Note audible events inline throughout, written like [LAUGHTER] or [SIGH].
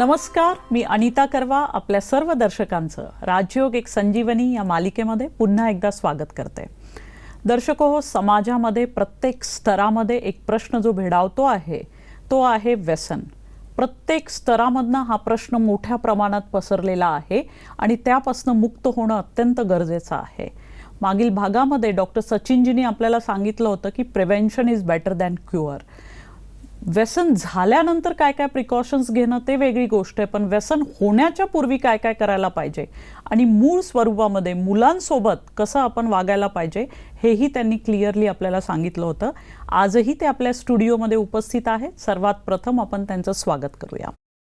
नमस्कार मी अनिता करवा आपल्या सर्व दर्शकांचं. राजयोग एक संजीवनी या मालिकेमध्ये पुन्हा एकदा स्वागत करते. दर्शको हो समाजामध्ये प्रत्येक स्तरामध्ये एक प्रश्न जो भेडावतो आहे तो आहे व्यसन. प्रत्येक स्तरामधनं हा प्रश्न मोठ्या प्रमाणात पसरलेला आहे आणि त्यापासून मुक्त होणं अत्यंत गरजेचं आहे. मागील भागामध्ये डॉक्टर सचिनजींनी आपल्याला सांगितलं होतं की prevention is better than cure व्यसन झाल्यानंतर काय काय प्रिकॉशन्स घेणं ते वेगळी गोष्ट आहे पण व्यसन होण्याच्या पूर्वी काय काय करायला पाहिजे आणि मूळ स्वरूपामध्ये मुलांसोबत कसं आपण वागायला पाहिजे हेही त्यांनी क्लिअरली आपल्याला सांगितलं होतं. आजही ते आपल्या स्टुडिओमध्ये उपस्थित आहेत. सर्वात प्रथम आपण त्यांचं स्वागत करूया.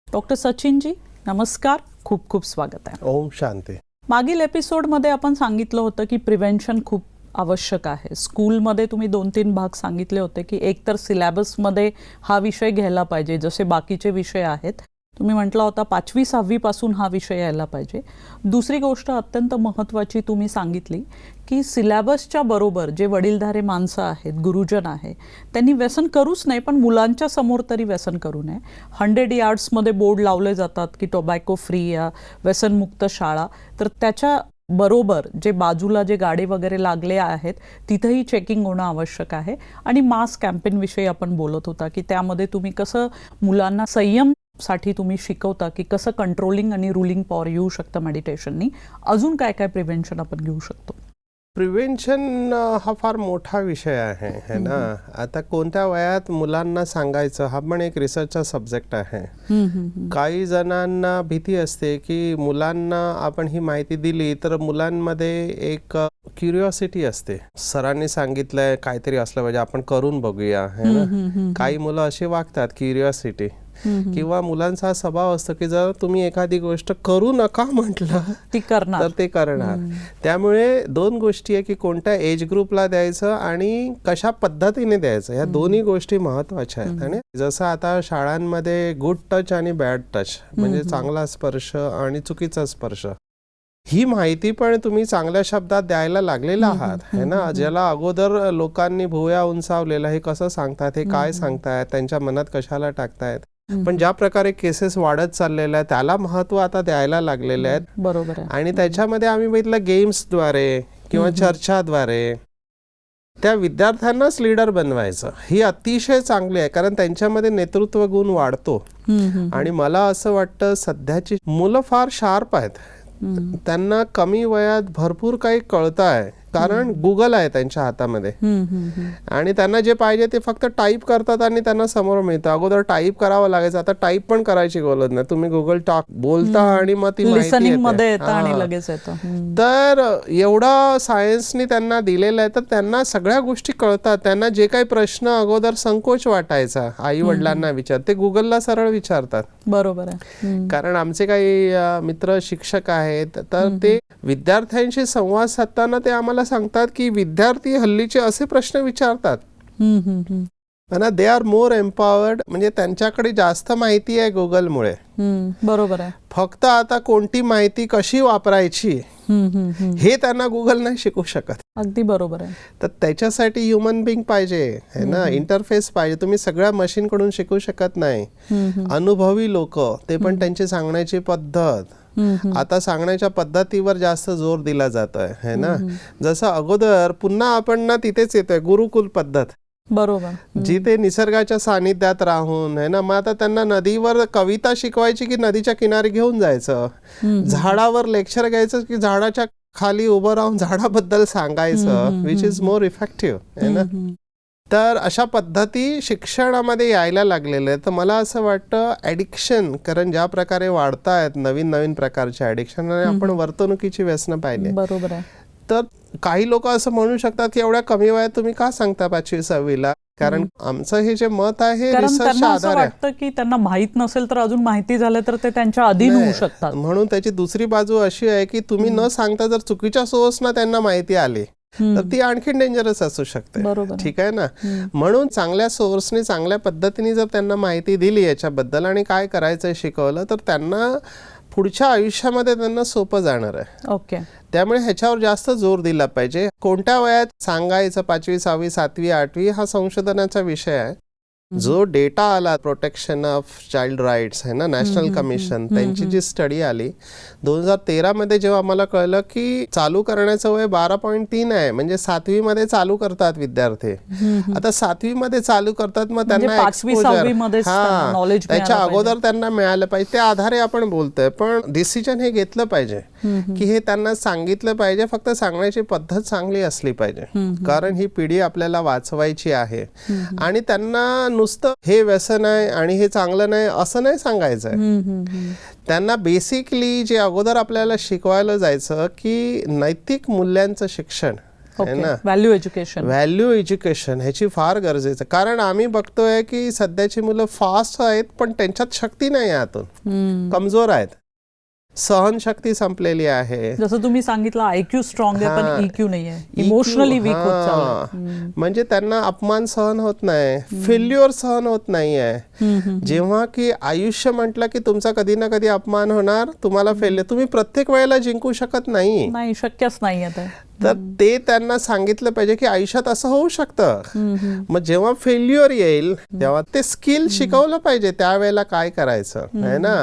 डॉक्टर सचिनजी नमस्कार. खूप खूप स्वागत आहे. ओम शांती. मागील एपिसोडमध्ये आपण सांगितलं होतं की प्रिव्हेन्शन खूप आवश्यक आहे. स्कूलमध्ये तुम्ही दोन तीन भाग सांगितले होते की एक तर सिलॅबसमध्ये हा विषय घ्यायला पाहिजे जसे बाकीचे विषय आहेत. तुम्ही म्हटला होता पाचवी सहावीपासून हा विषय यायला पाहिजे. दुसरी गोष्ट अत्यंत महत्त्वाची तुम्ही सांगितली की सिलॅबसच्या बरोबर जे वडीलधारे माणसं आहेत गुरुजन आहे त्यांनी व्यसन करूच नाही पण मुलांच्या समोर तरी व्यसन करू नये. हंड्रेड यार्ड्समध्ये बोर्ड लावले जातात की टोबॅको फ्री या व्यसनमुक्त शाळा. तर त्याच्या बरोबर जे बाजूला जे गाडे वगैरे लागले आहेत तिथंही चेकिंग होणं आवश्यक आहे. आणि मास्क कॅम्पेनविषयी आपण बोलत होता की त्यामध्ये तुम्ही कसं मुलांना संयमसाठी तुम्ही शिकवता की कसं कंट्रोलिंग आणि रुलिंग पॉवर येऊ शकतं मेडिटेशननी अजून काय काय प्रिव्हेन्शन आपण घेऊ शकतो? प्रिव्हेन्शन हा फार मोठा विषय आहे है ना? आता कोणत्या वयात मुलांना सांगायचं? हा पण एक रिसर्चचा सब्जेक्ट आहे. काही जणांना भीती असते की मुलांना आपण ही माहिती दिली तर मुलांमध्ये एक क्युरिओसिटी असते. सरांनी सांगितलंय काहीतरी असलं पाहिजे आपण करून बघूया है ना? काही मुलं अशी वागतात क्युरिओसिटी किंवा मुलांचा हा स्वभाव असतो की जर तुम्ही एखादी गोष्ट करू नका म्हटलं ती करणार. तर ते करणार. त्यामुळे दोन गोष्टी आहे की कोणत्या एज ग्रुपला द्यायचं आणि कशा पद्धतीने द्यायचं ह्या दोन्ही गोष्टी महत्त्वाच्या आहेत. आणि जसं आता शाळांमध्ये गुड टच आणि बॅड टच म्हणजे चांगला स्पर्श आणि चुकीचा स्पर्श ही माहिती पण तुम्ही चांगल्या शब्दात द्यायला लागलेला आहात है ना? ज्याला अगोदर लोकांनी भुवया उंचावलेला हे कसं सांगतात हे काय सांगतायत त्यांच्या मनात कशाला टाकतायत? पण ज्या प्रकारे केसेस वाढत चाललेल्या आहेत त्याला महत्त्व आता द्यायला लागलेले आहेत. बरोबर आणि त्याच्यामध्ये आम्ही बघितलं गेम्सद्वारे किंवा चर्चाद्वारे त्या विद्यार्थ्यांनाच लीडर बनवायचं. ही अतिशय चांगली आहे कारण त्यांच्यामध्ये नेतृत्व गुण वाढतो. आणि मला असं वाटतं सध्याची मुलं फार शार्प आहेत. त्यांना कमी वयात भरपूर काही कळत आहे कारण गुगल आहे त्यांच्या हातामध्ये. आणि त्यांना जे पाहिजे ते फक्त टाईप करतात आणि त्यांना समोर मिळतं. अगोदर टाईप करावं लागायचं. आता टाईप पण करायची गरज नाही. तुम्ही गुगल टॉक बोलता आणि मग ती माहिती. तर एवढं सायन्सनी त्यांना दिलेलं आहे. तर त्यांना सगळ्या गोष्टी कळतात. त्यांना जे काही प्रश्न अगोदर संकोच वाटायचा आई वडिलांना विचार ते गुगलला सरळ विचारतात. बरोबर आहे. कारण आमचे काही मित्र शिक्षक आहेत तर ते विद्यार्थ्यांशी संवाद साधताना ते आम्हाला सांगतात की विद्यार्थी हल्लीचे असे प्रश्न विचारतात. आणि दे आर मोर एम्पॉवर्ड म्हणजे त्यांच्याकडे जास्त माहिती आहे गुगलमुळे बरोबर आहे. फक्त आता कोणती माहिती कशी वापरायची. हे त्यांना गुगल नाही शिकू शकत. अगदी बरोबर आहे. तर त्याच्यासाठी ह्युमन बिंग पाहिजे है ना? इंटरफेस पाहिजे. तुम्ही सगळ्या मशीन कडून शिकू शकत नाही. अनुभवी लोक ते पण त्यांची सांगण्याची पद्धत. आता सांगण्याच्या पद्धतीवर जास्त जोर दिला जातोय है ना? जसं अगोदर पुन्हा आपण ना तिथेच येतोय गुरुकुल पद्धत. बरोबर. जिथे निसर्गाच्या सानिध्यात राहून है ना? मग आता त्यांना नदीवर कविता शिकवायची की नदीच्या किनारी घेऊन जायचं? झाडावर लेक्चर घ्यायचं की झाडाच्या खाली उभं राहून झाडाबद्दल सांगायचं विच इज मोर इफेक्टिव्ह है ना? तर अशा पद्धती शिक्षणामध्ये यायला लागलेल्या आहेत तर मला असं वाटतं ॲडिक्शन कारण ज्या प्रकारे वाढतायत नवीन नवीन प्रकारचे ॲडिक्शन आणि आपण वर्तणुकीची व्यसनं पाहिले. बरोबर आहे. तर काही लोक असं म्हणू शकतात की एवढ्या कमी वयात तुम्ही का सांगता पाचवी सहावीला? कारण आमचं हे जे मत आहे आधारे आहे. की त्यांना माहीत नसेल तर अजून माहिती झालं तर ते त्यांच्या अधीन होऊ शकतात. म्हणून त्याची दुसरी बाजू अशी आहे की तुम्ही न सांगता जर चुकीच्या सोर्सना त्यांना माहिती आली तर ती आणखी डेंजरस असू शकते. ठीक आहे ना? म्हणून चांगल्या सोर्सने चांगल्या पद्धतीने जर त्यांना माहिती दिली याच्याबद्दल आणि काय करायचंय शिकवलं तर त्यांना पुढच्या आयुष्यामध्ये त्यांना सोपं जाणार आहे. ओके. त्यामुळे ह्याच्यावर जास्त जोर दिला पाहिजे. कोणत्या वयात सांगायचं पाचवी सहावी सातवी आठवी हा संशोधनाचा विषय आहे. जो डेटा आला प्रोटेक्शन ऑफ चाइल्ड राईट्स आहे ना नॅशनल कमिशन त्यांची जी स्टडी आली दोन हजार तेरा मध्ये जेव्हा आम्हाला कळलं की चालू करण्याचं वय बारा पॉईंट तीन आहे म्हणजे सातवी मध्ये चालू करतात विद्यार्थी. आता सातवी मध्ये चालू करतात मग म्हणजे त्यांना हा, knowledge त्याच्या. अगोदर त्यांना मिळालं पाहिजे त्या आधारे आपण बोलतोय पण डिसिजन हे घेतलं पाहिजे. की हे त्यांना सांगितलं पाहिजे फक्त सांगण्याची पद्धत चांगली असली पाहिजे. कारण ही पिढी आपल्याला वाचवायची आहे. आणि त्यांना नुसतं हे व्यसन आहे आणि हे चांगलं नाही असं नाही सांगायचं आहे. त्यांना बेसिकली जे अगोदर आपल्याला शिकवायला जायचं की नैतिक मूल्यांचं शिक्षण व्हॅल्यू एज्युकेशन व्हॅल्यू एज्युकेशन ह्याची फार गरजेचं. कारण आम्ही बघतोय की सध्याची मुलं फास्ट आहेत पण त्यांच्यात शक्ती नाही आहे आतून. कमजोर आहेत. सहनशक्ती संपलेली आहे. जसं तुम्ही सांगितलं आयक्यू स्ट्रॉंग आहे हा. पण इक्यू नाही आहे इमोशनली वीक होत म्हणजे त्यांना अपमान सहन होत नाही. फेल्युअर सहन होत नाही आहे. जेव्हा की आयुष्य म्हटलं की तुमचा कधी ना कधी अपमान होणार तुम्हाला फेल्युअर तुम्ही प्रत्येक वेळेला जिंकू शकत नाही. नाही शक्यच नाही तर ते त्यांना सांगितलं पाहिजे की आयुष्यात असं होऊ शकतं. मग जेव्हा फेल्युअर येईल तेव्हा ते स्किल शिकवलं पाहिजे त्यावेळेला काय करायचं आहे ना?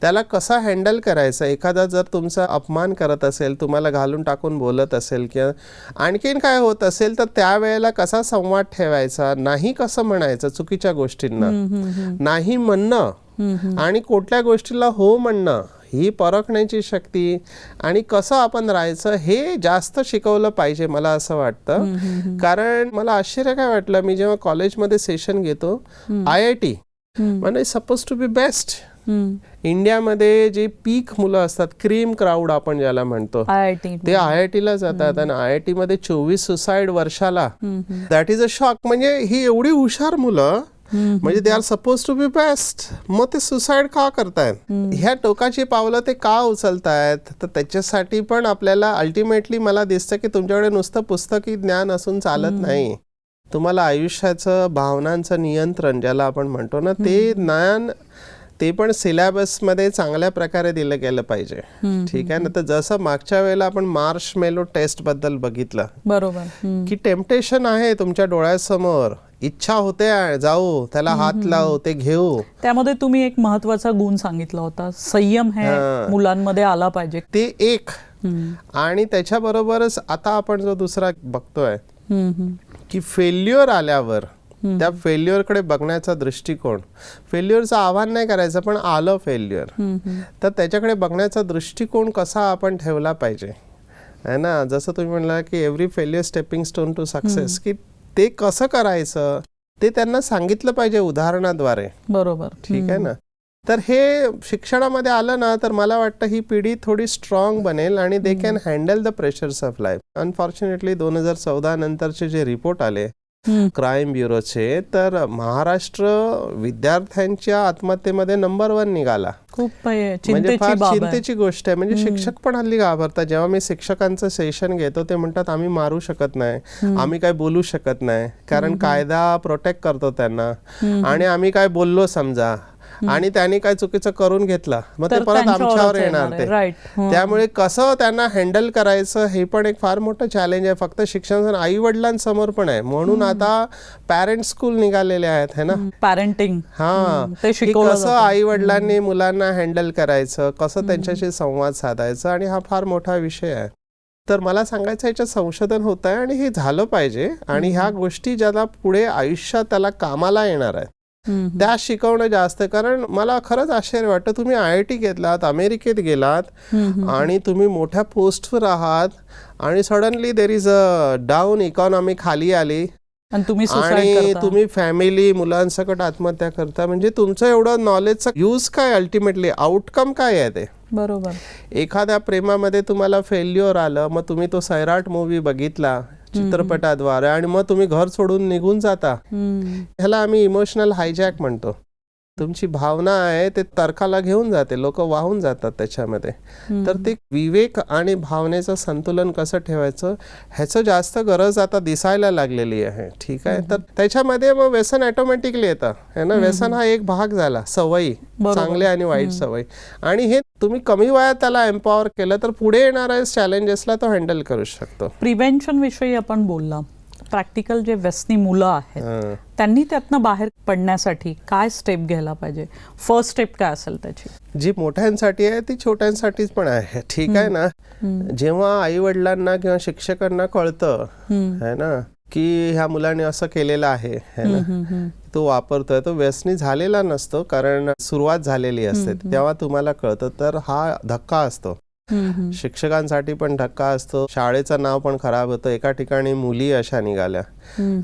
त्याला कसा हँडल करायचं? एखादा जर तुमचा अपमान करत असेल तुम्हाला घालून टाकून बोलत असेल किंवा आणखीन काय होत असेल तर त्यावेळेला कसा संवाद ठेवायचा? नाही कसं म्हणायचं? चुकीच्या गोष्टींना. नाही म्हणणं. आणि कुठल्या गोष्टीला हो म्हणणं. ही परखण्याची शक्ती आणि कसं आपण राहायचं हे जास्त शिकवलं पाहिजे मला असं वाटतं कारण मला आश्चर्य काय वाटलं मी जेव्हा कॉलेजमध्ये सेशन घेतो आय आय टी. म्हणजे सपोज टू बी बेस्ट. इंडियामध्ये जे पीक मुलं असतात क्रीम क्राऊड आपण ज्याला म्हणतो ते आय आय टीला जातात आणि आय आय टी मध्ये चोवीस सुसाईड वर्षाला. दॅट इज अ शॉक म्हणजे ही एवढी हुशार मुलं. म्हणजे they are suppose to be best. मग ते सुसाईड का करतायत? ह्या टोकाची पावलं ते का उचलतायत? तर त्याच्यासाठी पण आपल्याला अल्टिमेटली मला दिसतं की तुमच्याकडे नुसतं पुस्तकी ज्ञान असून चालत नाही. तुम्हाला आयुष्याचं भावनांचं नियंत्रण ज्याला आपण म्हणतो ना ते ज्ञान ते पण सिलेबसमध्ये चांगल्या प्रकारे दिलं गेलं पाहिजे. ठीक आहे ना? तर जसं मागच्या वेळेला आपण मार्श मेलो टेस्टबद्दल बघितलं बरोबर. की टेम्पटेशन आहे तुमच्या डोळ्यासमोर. इच्छा होते जाऊ त्याला हात लावू ते घेऊ. त्यामध्ये तुम्ही एक महत्त्वाचा गुण सांगितला होता. संयम हे. मुलांमध्ये आला पाहिजे. ते एक. आणि त्याच्याबरोबरच आता आपण जो दुसरा बघतोय. की फेल्युअर आल्यावर त्या फेल्युअरकडे बघण्याचा दृष्टिकोन. फेल्युअरचं आव्हान नाही करायचं पण आलं फेल्युअर. तर त्याच्याकडे बघण्याचा दृष्टिकोन कसा आपण ठेवला पाहिजे? आहे ना? जसं तुम्ही म्हणला की every failure stepping stone to success की ते कसं करायचं? ते त्यांना सांगितलं पाहिजे उदाहरणाद्वारे. बरोबर. ठीक आहे ना? तर हे शिक्षणामध्ये आलं ना तर मला वाटतं ही पिढी थोडी स्ट्रॉंग बनेल आणि they can handle the pressures of life unfortunately दोन हजार चौदा नंतरचे जे रिपोर्ट आले. क्राईम ब्युरोचे तर महाराष्ट्र विद्यार्थ्यांच्या आत्महत्येमध्ये नंबर वन निघाला. खूप म्हणजे फार चिंतेची गोष्ट आहे. म्हणजे शिक्षक पण हल्ली घाबरतात. जेव्हा मी शिक्षकांचं सेशन घेतो ते म्हणतात आम्ही मारू शकत नाही. आम्ही काय बोलू शकत नाही. कारण कायदा प्रोटेक्ट करतो त्यांना. आणि आम्ही काय बोललो समजा आणि त्यांनी काय चुकीचं करून घेतलं मग ते परत आमच्यावर येणार. ते. त्यामुळे कसं त्यांना हँडल करायचं हे पण एक फार मोठं चॅलेंज आहे. फक्त शिक्षण आई वडिलांसमोर पण आहे. म्हणून आता पॅरेंट स्कूल निघालेले आहेत है ना? पॅरेंटिंग हा. कसं आई वडिलांनी मुलांना हँडल करायचं कसं त्यांच्याशी संवाद साधायचं आणि हा फार मोठा विषय आहे. तर मला सांगायचं याच्यात संशोधन होत आहे आणि हे झालं पाहिजे. आणि ह्या गोष्टी ज्याला पुढे आयुष्यात त्याला कामाला येणार आहे हम्म. त्या शिकवणं जास्त कारण मला खरंच आश्चर्य वाटतं तुम्ही आय आय टी घेतलात अमेरिकेत गेलात आणि तुम्ही मोठ्या पोस्टवर आहात आणि suddenly there is a down economy खाली आली. आणि तुम्ही आणि तुम्ही फॅमिली मुलांसकट आत्महत्या करता. म्हणजे तुमचं एवढं नॉलेजचं यूज काय अल्टिमेटली आउटकम काय आहे ते? बरोबर. एखाद्या प्रेमामध्ये तुम्हाला फेल्युअर आलं मग तुम्ही तो सैराट मूवी बघितला. चित्रपटाद्वारे आणि मग तुम्ही घर सोडून निघून जाता. ह्याला आम्ही इमोशनल हायजॅक म्हणतो. तुमची भावना आहे ते तर्काला घेऊन जाते लोक वाहून जातात त्याच्यामध्ये. तर ते विवेक आणि भावनेचं संतुलन कसं ठेवायचं ह्याचं जास्त गरज आता दिसायला लागलेली आहे. ठीक आहे? तर त्याच्यामध्ये मग व्यसन ऑटोमॅटिकली येतं. है ना? व्यसन हा एक भाग झाला सवयी. चांगल्या आणि वाईट सवयी. आणि हे तुम्ही कमी वयात त्याला एम्पॉवर केलं तर पुढे येणाऱ्या चॅलेंजेसला तो हँडल करू शकतो. प्रिव्हेन्शन विषयी आपण बोलला. प्रॅक्टिकल जे व्यसनी मुलं आहेत. त्यांनी त्यातनं बाहेर पडण्यासाठी काय स्टेप घ्यायला पाहिजे? फर्स्ट स्टेप काय असेल त्याची? जी मोठ्यांसाठी आहे ती छोट्यांसाठीच पण आहे. ठीक आहे ना? जेव्हा आई वडिलांना किंवा शिक्षकांना कळतं है ना की ह्या मुलाने असं केलेलं आहे है ना? तो वापरतोय. तो व्यसनी झालेला नसतो कारण सुरुवात झालेली असते. तेव्हा तुम्हाला कळतं तर हा धक्का असतो. शिक्षकांसाठी पण धक्का असतो. शाळेचं नाव पण खराब होतं. एका ठिकाणी मुली अशा निघाल्या.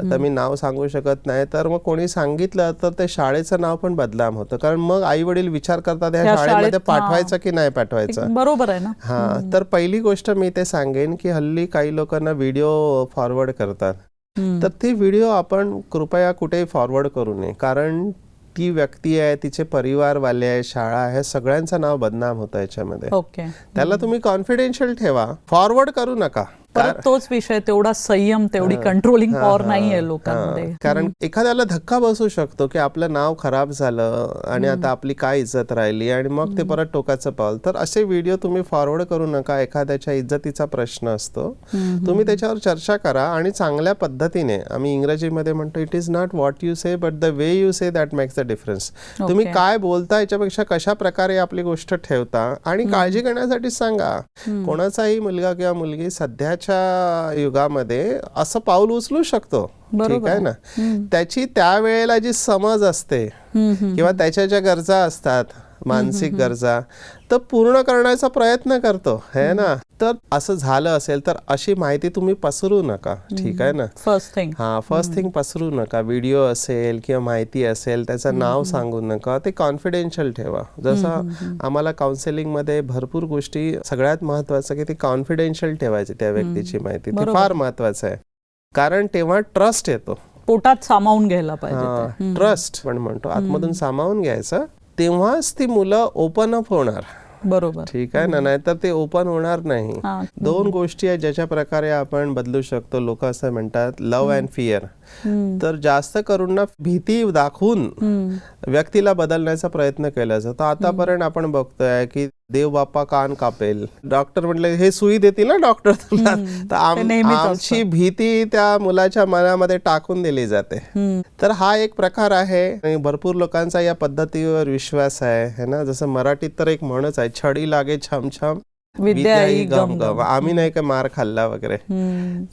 आता मी नाव सांगू शकत नाही तर मग कोणी सांगितलं तर ते शाळेचं नाव पण बदनाम होतं. कारण मग आई वडील विचार करतात या त्या शाळेमध्ये. पाठवायचं की नाही पाठवायचं? बरोबर आहे ना. हा तर पहिली गोष्ट मी ते सांगेन की हल्ली काही लोकांना व्हिडिओ फॉरवर्ड करतात. तर ते व्हिडिओ आपण कृपया कुठेही फॉरवर्ड करू नये. कारण ती व्यक्ती आहे तिचे परिवारवाले आहे शाळा आहे सगळ्यांचं नाव बदनाम होतं याच्यामध्ये. ओके. त्याला तुम्ही कॉन्फिडेन्शियल ठेवा. फॉरवर्ड करू नका. परत तोच विषय तेवढा संयम तेवढी कंट्रोलिंग पॉवर नाहीये लोकांमध्ये. कारण एखाद्याला धक्का बसू शकतो की आपलं नाव खराब झालं आणि आता आपली काय इज्जत राहिली आणि मग ते परत टोकाचं पाऊल. तर असे व्हिडिओ तुम्ही फॉरवर्ड करू नका. एखाद्याच्या इज्जतीचा प्रश्न असतो. तुम्ही त्याच्यावर चर्चा करा आणि चांगल्या पद्धतीने आम्ही इंग्रजीमध्ये म्हणतो it is not what you say but the way you say that makes the difference तुम्ही. काय बोलता याच्यापेक्षा कशा प्रकारे आपली गोष्ट ठेवता आणि काळजी करण्यासाठी सांगा. कोणाचाही मुलगा किंवा मुलगी सध्याच्या युगामध्ये असं पाऊल उचलू शकतो. ठीक आहे ना? त्याची त्यावेळेला जी समज असते किंवा त्याच्या ज्या गरजा असतात मानसिक गरजा तर पूर्ण करण्याचा प्रयत्न करतो है ना? तर असं झालं असेल तर अशी माहिती तुम्ही पसरू नका ठीक आहे ना? फर्स्ट थिंग हा फर्स्ट थिंग पसरू नका. व्हिडिओ असेल किंवा माहिती असेल त्याचं नाव सांगू नका. ते कॉन्फिडेन्शियल ठेवा. जसं आम्हाला काउन्सिलिंगमध्ये भरपूर गोष्टी सगळ्यात महत्वाचं की ती कॉन्फिडेन्शियल ठेवायची त्या व्यक्तीची माहिती. ती फार महत्वाचं आहे. कारण तेव्हा ट्रस्ट येतो. पोटात सामावून घ्यायला पाहिजे. ट्रस्ट पण म्हणतो आतमधून सामावून घ्यायचं. तेव्हाच ती मुलं ओपन अप होणार. बरोबर. ठीक आहे ना? नाहीतर ते ओपन होणार नाही. दोन गोष्टी आहेत ज्याच्या प्रकारे आपण बदलू शकतो लोक असं म्हणतात लव्ह अँड फिअर. तर जास्त करून ना भीती दाखवून. व्यक्तीला बदलण्याचा प्रयत्न केला जातो. आतापर्यंत आपण बघतोय की देव बाप्पा कान कापेल. डॉक्टर म्हटलं हे सुई देतील ना डॉक्टर तुला? तर आम-. आमची भीती त्या मुलाच्या मनामध्ये टाकून दिली जाते. तर हा एक प्रकार आहे. आणि भरपूर लोकांचा या पद्धतीवर विश्वास आहे है ना? जसं मराठीत तर एक म्हणच आहे छडी लागे छमछम विद्या ही गम गम आम्ही नाही का मार खाल्ला वगैरे.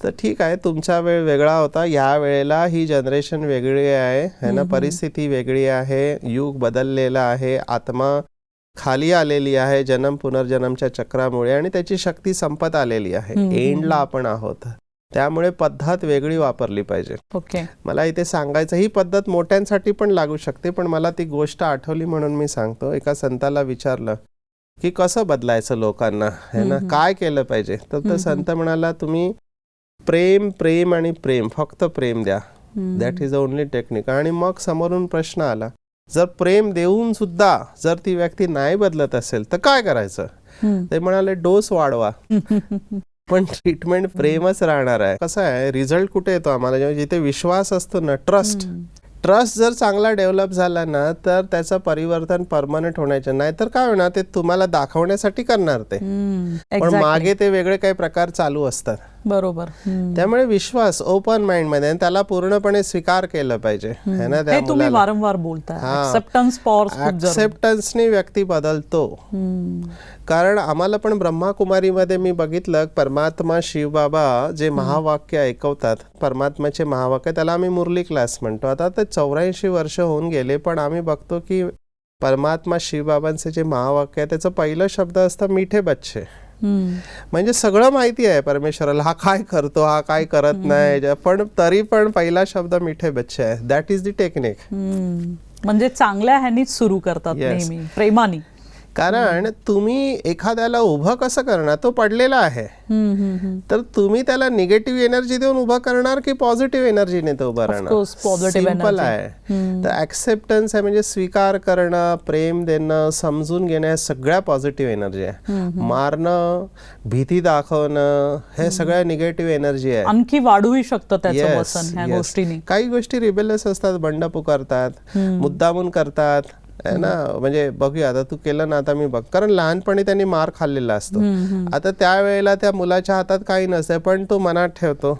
तर ठीक आहे तुमचा वेळ वेगळा होता. या वेळेला ही जनरेशन वेगळी आहे है ना? परिस्थिती वेगळी आहे युग बदललेला आहे आत्मा खाली आलेली आहे जन्म पुनर्जन्मच्या चक्रामुळे आणि त्याची शक्ती संपत आलेली आहे. एंडला आपण आहोत. त्यामुळे पद्धत वेगळी वापरली पाहिजे. ओके. मला इथे सांगायचं ही पद्धत मोठ्यांसाठी पण लागू शकते पण मला ती गोष्ट आठवली म्हणून मी सांगतो. एका संताला विचारलं की कसं बदलायचं लोकांना? है ना? काय केलं पाहिजे? तर तो संत म्हणाला तुम्ही प्रेम प्रेम आणि प्रेम फक्त प्रेम द्या. That is the only technique आणि मग समोरून प्रश्न आला जर प्रेम देऊन सुद्धा जर ती व्यक्ती नाही बदलत असेल तर काय करायचं. ते म्हणाले डोस वाढवा. [LAUGHS] पण ट्रीटमेंट प्रेमच राहणार आहे. कसं आहे रिझल्ट कुठे येतो आम्हाला? जेव्हा जिथे विश्वास असतो ना ट्रस्ट ट्रस्ट जर चांगला डेव्हलप झाला ना तर त्याचं परिवर्तन परमनंट होण्याचं. नाही तर काय होणार? ते तुम्हाला दाखवण्यासाठी करणार ते. पण. मागे ते वेगळे काही प्रकार चालू असतात. बरोबर. त्यामुळे विश्वास ओपन माइंडमध्ये आणि त्याला पूर्णपणे स्वीकार केलं पाहिजे. है ना त्या तुम्ही वारंवार. ऍक्सेप्टन्स जरूर. ऍक्सेप्टन्सनी व्यक्ती बदलतो. कारण आम्हाला पण ब्रह्माकुमारीमध्ये मी बघितलं परमात्मा शिवबाबा जे महावाक्य ऐकवतात परमात्म्याचे महावाक्य त्याला आम्ही मुरली क्लास म्हणतो. आता ते चौऱ्याऐंशी वर्ष होऊन गेले पण आम्ही बघतो की परमात्मा शिवबाबांचे जे महावाक्य आहे त्याचं पहिलं शब्द असतं मिठे बच्चे. म्हणजे सगळं माहिती आहे परमेश्वराला हा काय करतो हा काय करत नाही पण तरी पण पहिला शब्द मिठे बच्चे आहे. That is the technique. म्हणजे चांगल्या ह्यानीच सुरू करतात. नेहमी प्रेमानी. कारण तुम्ही एखाद्याला उभं कसं करणार तो पडलेला आहे. तर तुम्ही त्याला निगेटिव्ह एनर्जी देऊन उभं करणार की पॉझिटिव्ह एनर्जीने तो उभं सिंपल energy. आहे. तर ऍक्सेप्टन्स आहे म्हणजे स्वीकार करणं प्रेम देणं समजून घेणं या सगळ्या पॉझिटिव्ह एनर्जी आहे. मारणं भीती दाखवणं हे सगळ्या निगेटिव्ह एनर्जी आहे. आणखी वाढूही शकतं ह्या काही गोष्टी रिबेलस असतात बंड पुकारतात मुद्दामून करतात. है ना? म्हणजे बघूया. आता तू केलं ना आता मी बघ. कारण लहानपणी त्यांनी मार खाल्लेला असतो. आता त्यावेळेला त्या मुलाच्या हातात काही नसते पण तो मनात ठेवतो.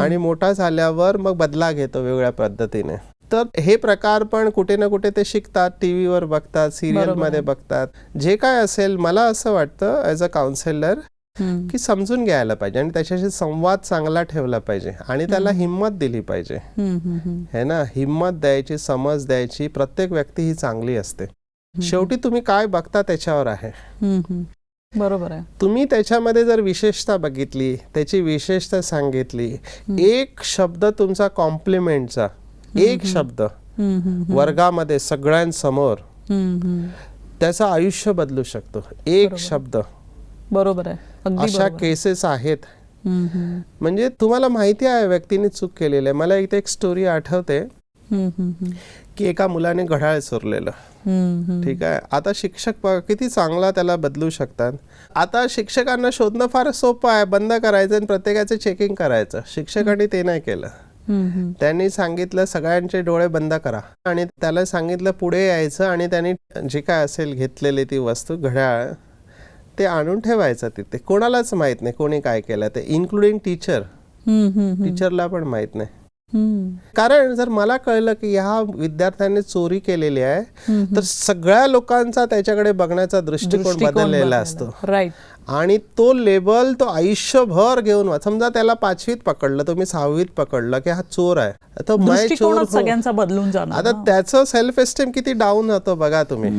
आणि मोठा झाल्यावर मग बदला घेतो वेगळ्या पद्धतीने. तर हे प्रकार पण कुठे ना कुठे ते शिकतात टीव्हीवर बघतात सिरियलमध्ये बघतात. जे काय असेल मला असं वाटतं ॲज अ काउन्सिलर. की समजून घ्यायला पाहिजे आणि त्याच्याशी संवाद चांगला ठेवला पाहिजे आणि त्याला हिंमत दिली पाहिजे. है ना हिंमत द्यायची समज द्यायची प्रत्येक व्यक्ती ही चांगली असते. शेवटी तुम्ही काय बघता त्याच्यावर आहे. बरोबर आहे. तुम्ही त्याच्यामध्ये जर विशेषता बघितली त्याची विशेषता सांगितली एक शब्द तुमचा कॉम्प्लिमेंटचा एक शब्द वर्गामध्ये सगळ्यांसमोर. त्याचं आयुष्य बदलू शकतो. एक शब्द. बरोबर आहे. अगदी अशा बरोबर केसेस आहेत. हम्म, हम्म. म्हणजे तुम्हाला माहिती आहे व्यक्तीने चूक केलेली आहे. मला इथे एक स्टोरी आठवते. हम्म, हम्म, हम्म. की एका मुलाने घड्याळ चोरलेलं. हम्म, हम्म. ठीक आहे? आता शिक्षक बघा किती चांगला त्याला बदलू शकतात. आता शिक्षकांना शोधणं फार सोपं आहे. बंद करायचं आणि प्रत्येकाचं चेकिंग करायचं. शिक्षकांनी ते नाही केलं. हम्म, हम्म. त्यांनी सांगितलं सगळ्यांचे डोळे बंद करा. आणि त्याला सांगितलं पुढे यायचं. आणि त्यांनी जे काय असेल घेतलेली ती वस्तू घड्याळ ते आणून ठेवायचं तिथे कोणालाच माहीत नाही कोणी काय केलं. ते इन्क्लुडिंग टीचर. टीचरला पण माहीत नाही. कारण जर मला कळलं की ह्या विद्यार्थ्याने चोरी केलेली आहे तर सगळ्या लोकांचा त्याच्याकडे बघण्याचा दृष्टिकोन बदललेला बदलला. असतो. राईट आणि तो लेबल तो आयुष्यभर घेऊन समजा त्याला पाचवीत पकडलं तुम्ही सहावीत पकडलं की हा चोर आहे तर मैं चोर हूं. सगळ्यांचा बदलून जाणार आता त्याचं सेल्फ एस्टीम किती डाऊन होतं बघा तुम्ही.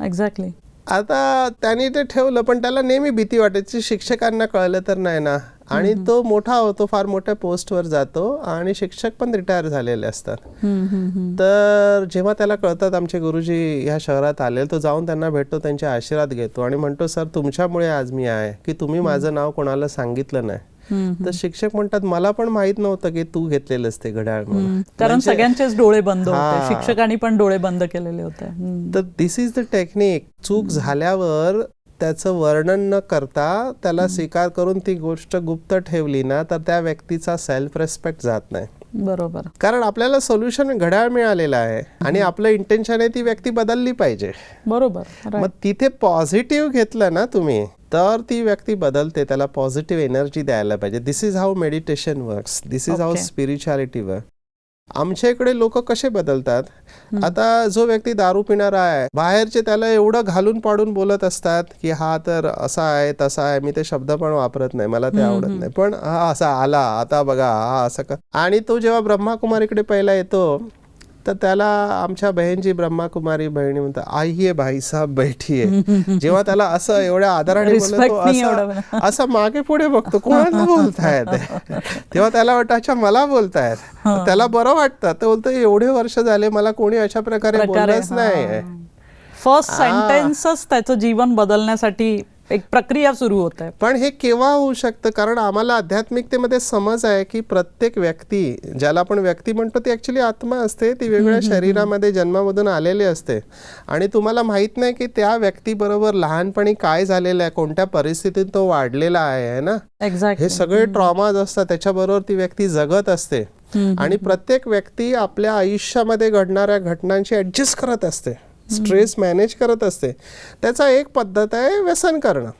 एक्झॅक्टली आता त्यांनी ते ठेवलं पण त्याला नेहमी भीती वाटायची शिक्षकांना कळलं तर नाही ना. आणि तो मोठा होतो फार मोठ्या पोस्टवर जातो आणि शिक्षक पण रिटायर झालेले असतात. तर जेव्हा त्याला कळतात आमचे गुरुजी ह्या शहरात आले तो जाऊन त्यांना भेटतो त्यांचे आशीर्वाद घेतो आणि म्हणतो सर तुमच्यामुळे आज मी आहे की तुम्ही माझं नाव कोणाला सांगितलं नाही? तर शिक्षक म्हणतात मला पण माहीत नव्हतं की तू घेतलेलंस ते घड्याळ म्हणून. कारण सगळ्यांचेच डोळे बंद होते. शिक्षकांनी पण डोळे बंद केलेले होते. तर दिस इज द टेक्निक चूक झाल्यावर त्याचं वर्णन न करता त्याला स्वीकार करून ती गोष्ट गुप्त ठेवली ना तर त्या व्यक्तीचा सेल्फ रेस्पेक्ट जात नाही. बरोबर. कारण आपल्याला सोल्युशन घड्याळ मिळालेलं आहे आणि आपलं इंटेन्शन आहे ती व्यक्ती बदलली पाहिजे. बरोबर. मग तिथे पॉझिटिव्ह घेतलं ना तुम्ही तर ती व्यक्ती बदलते त्याला पॉझिटिव्ह एनर्जी द्यायला पाहिजे. This is how meditation works this is how. Spirituality work आमच्या इकडे लोक कसे बदलतात? आता जो व्यक्ती दारू पिणारा आहे बाहेरचे त्याला एवढं घालून पाडून बोलत असतात की हा तर असा आहे तसा आहे. मी ते शब्द पण वापरत नाही. मला ते आवडत नाही. पण हा असा आला आता बघा हा असं का आणि तो जेव्हा ब्रह्माकुमारीकडे पहिला येतो तर त्याला आमच्या बहीणची ब्रह्माकुमारी बहिणी म्हणतात आई ये भाई साहब बैठी आहे [LAUGHS] जेव्हा त्याला असं एवढ्या आदराने बोलतो [LAUGHS] असं मागे पुढे बघतो कोणाला बोलतायत? [LAUGHS] तेव्हा त्याला वाटतं अच्छा मला बोलतायत. त्याला बरं वाटतं तो बोलतो एवढे वर्ष झाले मला कोणी अशा प्रकारे बोललंच नाही फर्स्ट. सेंटेन्सच त्याचं जीवन बदलण्यासाठी एक प्रक्रिया सुरू होत आहे. पण हे केव्हा होऊ शकतं? कारण आम्हाला आध्यात्मिकतेमध्ये समज आहे की प्रत्येक व्यक्ती ज्याला आपण व्यक्ती म्हणतो ती ऍक्च्युली आत्मा असते. ती वेगळ्या शरीरामध्ये जन्मामधून आलेली असते. आणि तुम्हाला माहीत नाही की त्या व्यक्तीबरोबर लहानपणी काय झालेलं आहे कोणत्या परिस्थितीत तो वाढलेला आहे ना? एक्झॅक्ट हे सगळे ट्रॉमाज असतात. त्याच्याबरोबर ती व्यक्ती जगत असते. आणि प्रत्येक व्यक्ती आपल्या आयुष्यामध्ये घडणाऱ्या घटनांशी ऍडजस्ट करत असते. स्ट्रेस मॅनेज करत असते. त्याचा एक पद्धत आहे व्यसन करणं.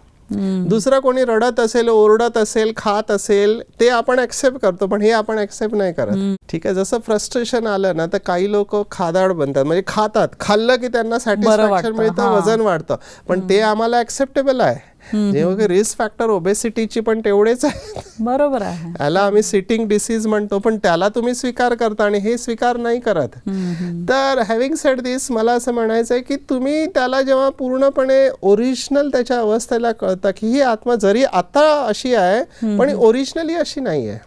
दुसरा कोणी रडत असेल ओरडत असेल खात असेल ते आपण ऍक्सेप्ट करतो पण हे आपण ऍक्सेप्ट नाही करत. ठीक आहे जसं फ्रस्ट्रेशन आलं ना तर काही लोक खादाड बनतात. म्हणजे खातात. खाल्लं की त्यांना सॅटिस्फॅक्शन मिळतं. वजन वाढतं. पण ते आम्हाला ऍक्सेप्टेबल आहे. जेव्हा की रिस्क फॅक्टर ओबेसिटीची पण तेवढेच आहे. बरोबर आहे. याला आम्ही सिटिंग डिसीज म्हणतो पण त्याला तुम्ही स्वीकार करता आणि हे स्वीकार नाही करत. तर हॅव्हिंग सेड दिस मला असं म्हणायचं आहे की तुम्ही त्याला जेव्हा पूर्णपणे ओरिजिनल त्याच्या अवस्थेला कळतं की ही आत्मा जरी आता अशी आहे पण ओरिजिनली अशी नाही आहे.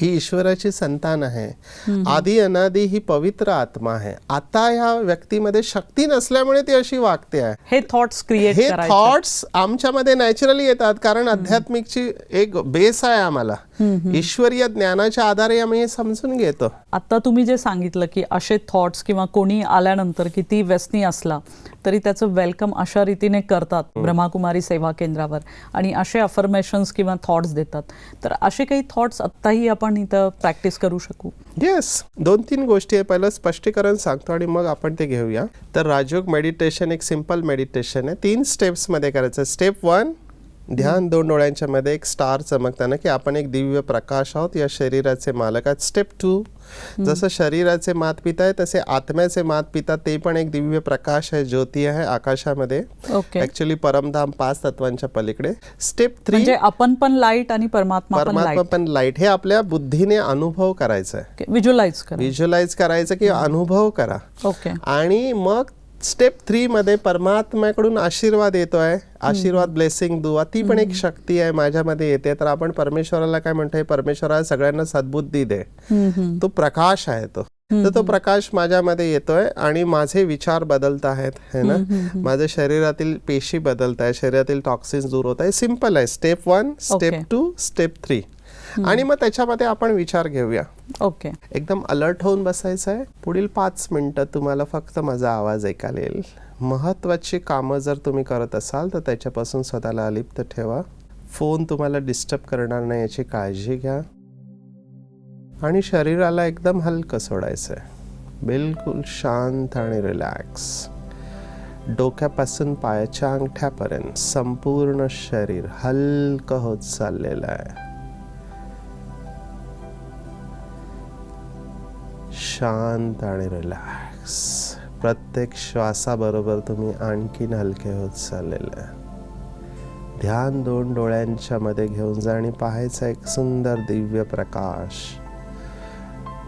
ही ईश्वराची संतान आहे. आधी अनादी ही पवित्र आत्मा आहे. आता ह्या व्यक्तीमध्ये शक्ती नसल्यामुळे ती अशी वागते आहे. हे थॉट्स क्रिएट हे थॉट्स आमच्यामध्ये नॅचरली येतात कारण अध्यात्मिकची एक बेस आहे आम्हाला. ईश्वरीय ज्ञानाच्या आधारे आम्ही हे समजून घेतो. आता तुम्ही जे सांगितलं की असे थॉट्स किंवा कोणी आल्यानंतर किती व्यसनी असला तरी त्याचं वेलकम अशा रीतीने करतात ब्रह्माकुमारी सेवा केंद्रावर. आणि असे अफर्मेशन्स किंवा थॉट्स देतात. तर असे काही थॉट्स आत्ताही आपण इथं प्रॅक्टिस करू शकू? येस दोन तीन गोष्टी आहे. पहिलं स्पष्टीकरण सांगतो आणि मग आपण ते घेऊया. तर राजयोग मेडिटेशन एक सिंपल मेडिटेशन आहे. तीन स्टेप्समध्ये करायचं. स्टेप वन ध्यान दोन डोळ्यांच्या मध्ये एक स्टार चमकताना की आपण एक दिव्य प्रकाश आहोत. या शरीराचे मालक आहेत. स्टेप टू जसं शरीराचे मात पिता आहे तसे आत्म्याचे मात पिता ते पण एक दिव्य प्रकाश आहे ज्योती आहे आकाशामध्ये. ऍक्च्युली परमधाम पाच तत्वांच्या पलीकडे. स्टेप थ्री म्हणजे आपण पण लाइट आणि परमात्मा पण परमात्मा पण लाइट हे आपल्या बुद्धीने अनुभव करायचा आहे व्हिज्युअलाइज करा. व्हिज्युअलाइज करायचं की अनुभव करा. ओके आणि मग स्टेप थ्री मध्ये परमात्म्याकडून आशीर्वाद येतोय आशीर्वाद ब्लेसिंग दुवा ती पण एक शक्ती आहे माझ्यामध्ये येते. तर आपण परमेश्वराला काय म्हणतोय? परमेश्वराला सगळ्यांना सद्बुद्धी दे. तो प्रकाश आहे तो. तर तो प्रकाश माझ्यामध्ये येतोय आणि माझे विचार बदलत आहेत है ना? माझ्या शरीरातील पेशी बदलत आहे शरीरातील टॉक्सिन्स दूर होत आहे सिंपल आहे. Step one step. Two step three आणि मग त्याच्यामध्ये आपण विचार घेऊया. ओके. एकदम अलर्ट होऊन बसायचं आहे पुढील पाच मिनिटं तुम्हाला फक्त माझा आवाज ऐकायला येईल. महत्वाची कामं जर तुम्ही करत असाल तर त्याच्यापासून स्वतःला अलिप्त ठेवा. फोन तुम्हाला डिस्टर्ब करणार नाही याची काळजी घ्या. आणि शरीराला एकदम हलकं सोडायचं आहे बिलकुल शांत आणि रिलॅक्स डोक्यापासून पायाच्या अंगठ्यापर्यंत संपूर्ण शरीर हलकं होत चाललेलं आहे. शांत आणि रिलॅक्स प्रत्येक श्वासाबरोबर तुम्ही आणखीन हलके होत चाललेले. आहे. ध्यान दोन डोळ्यांच्या मध्ये घेऊन जा आणि पाहायचा एक सुंदर दिव्य प्रकाश.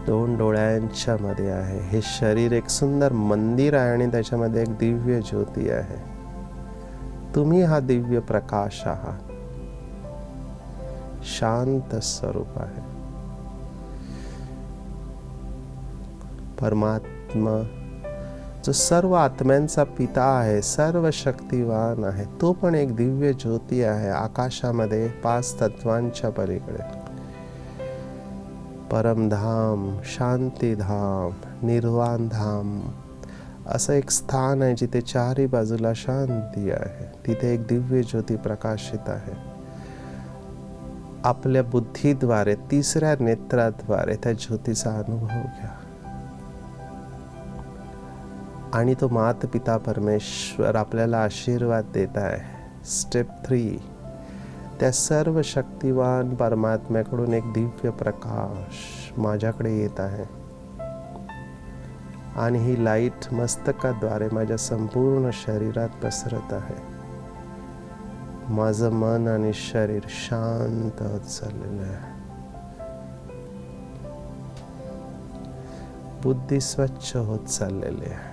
दोन डोळ्यांच्या मध्ये आहे. हे शरीर एक सुंदर मंदिर आहे आणि त्याच्यामध्ये एक दिव्य ज्योती आहे. तुम्ही हा दिव्य प्रकाश आहात. शांत स्वरूप आहे. परमात्मा जो सर्व आत्म्यांचा पिता आहे सर्व शक्तिवान आहे तो पण एक दिव्य ज्योती आहे आकाशामध्ये पाच तत्वांच्या पलीकडे. परमधाम शांतीधाम निर्वाण धाम असं एक स्थान आहे जिथे चारही बाजूला शांती आहे. तिथे एक दिव्य ज्योती प्रकाशित आहे. आपल्या बुद्धीद्वारे तिसऱ्या नेत्राद्वारे त्या ज्योतीचा अनुभव घ्या. आणि तो मात पिता परमेश्वर आपल्याला आशीर्वाद देत आहे. स्टेप थ्री त्या सर्व शक्तिवान परमात्म्याकडून एक दिव्य प्रकाश माझ्याकडे येत आहे. आणि ही लाइट मस्तकाद्वारे माझ्या संपूर्ण शरीरात पसरत आहे. माझं मन आणि शरीर शांत होत चाललेलं आहे. बुद्धी स्वच्छ होत चाललेली आहे.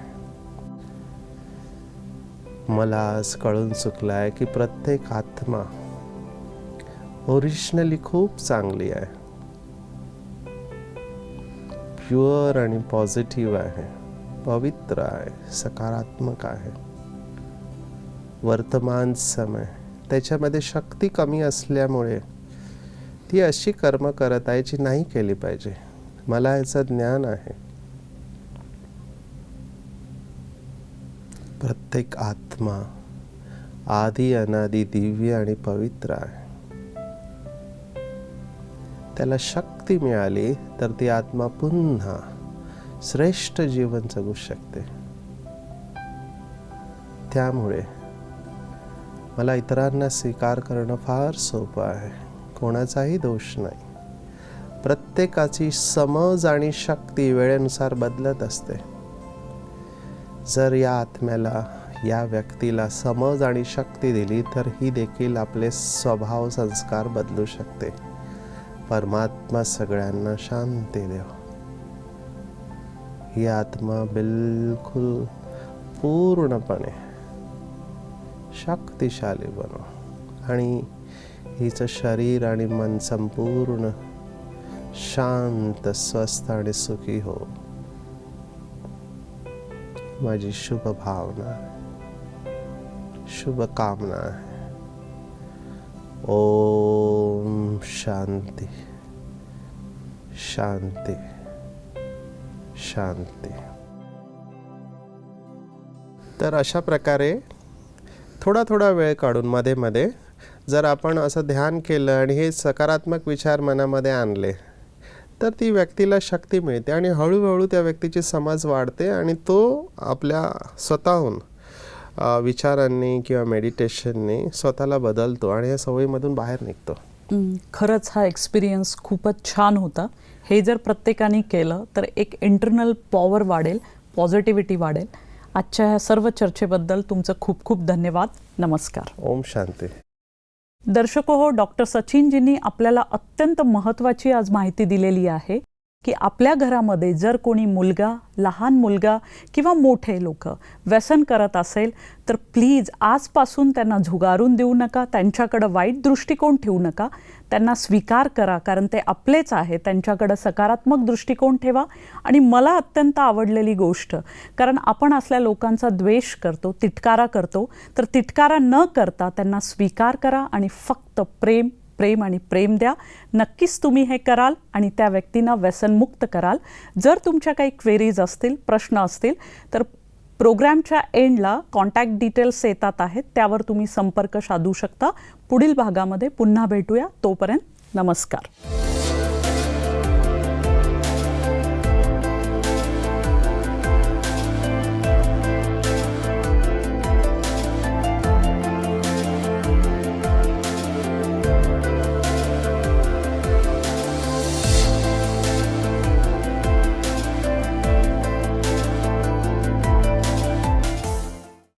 मला आज कळून चुकलाय की प्रत्येक आत्मा ओरिजिनली खूप चांगली आहे. प्युअर आणि पॉझिटिव्ह आहे. पवित्र आहे. सकारात्मक आहे. वर्तमान समय. त्याच्यामध्ये शक्ती कमी असल्यामुळे ती अशी कर्म करत आहे जी नाही केली पाहिजे. मला याचं ज्ञान आहे. प्रत्येक आत्मा आदी अनादी दिव्य आणि पवित्र आहे. त्याला शक्ती मिळाली तर ती आत्मा पुन्हा श्रेष्ठ जीवन जगू शकते. त्यामुळे मला इतरांना स्वीकार करणं फार सोपं आहे. कोणाचाही दोष नाही. प्रत्येकाची समज आणि शक्ती वेळेनुसार बदलत असते. जर या आत्म्याला या व्यक्तीला समज आणि शक्ती दिली तर ही देखील आपले स्वभाव संस्कार बदलू शकते. परमात्मा सगळ्यांना शांती देव. ही आत्मा बिलकुल पूर्णपणे शक्तिशाली बनव आणि हिचं शरीर आणि मन संपूर्ण शांत स्वस्थ आणि सुखी हो माझी शुभ भावना शुभकामना आहे. ओम शांती शांती शांती. तर अशा प्रकारे थोडा थोडा वेळ काढून मध्ये मध्ये जर आपण असं ध्यान केलं आणि हे सकारात्मक विचार मनामध्ये आणले तर ती व्यक्तीला शक्ती मिळते आणि हळूहळू त्या व्यक्तीची समज वाढते आणि तो आपल्या स्वतःहून विचारांनी किंवा मेडिटेशननी स्वतःला बदलतो आणि या सवयीमधून बाहेर निघतो. खरंच हा एक्सपिरियन्स खूपच छान होता. हे जर प्रत्येकाने केलं तर एक इंटरनल पॉवर वाढेल पॉझिटिव्हिटी वाढेल. आजच्या ह्या सर्व चर्चेबद्दल तुमचं खूप खूप धन्यवाद. नमस्कार. ओम शांती. दर्शको हो डॉक्टर सचिनजींनी आपल्याला अत्यंत महत्त्वाची आज माहिती दिलेली आहे की आपल्या घरामध्ये जर कोणी मुलगा लहान मुलगा किंवा मोठे लोक व्यसन करत असेल तर प्लीज आजपासून त्यांना झुगारून देऊ नका त्यांच्याकडं वाईट दृष्टिकोन ठेवू नका. त्यांना स्वीकार करा कारण ते आपलेच आहे त्यांच्याकडं सकारात्मक दृष्टिकोन ठेवा आणि मला अत्यंत आवडलेली गोष्ट कारण आपण असल्या लोकांचा द्वेष करतो तिटकारा करतो तर तिटकारा न करता त्यांना स्वीकार करा आणि फक्त प्रेम प्रेम आणि प्रेम द्या. नक्कीच तुम्ही हे कराल आणि त्या व्यक्तींना व्यसनमुक्त कराल. जर तुमच्या काही क्वेरीज असतील प्रश्न असतील तर प्रोग्रॅमच्या एंडला कॉन्टॅक्ट डिटेल्स येतात आहेत. त्यावर तुम्ही संपर्क साधू शकता. पुढील भागामध्ये पुन्हा भेटूया. तोपर्यंत नमस्कार.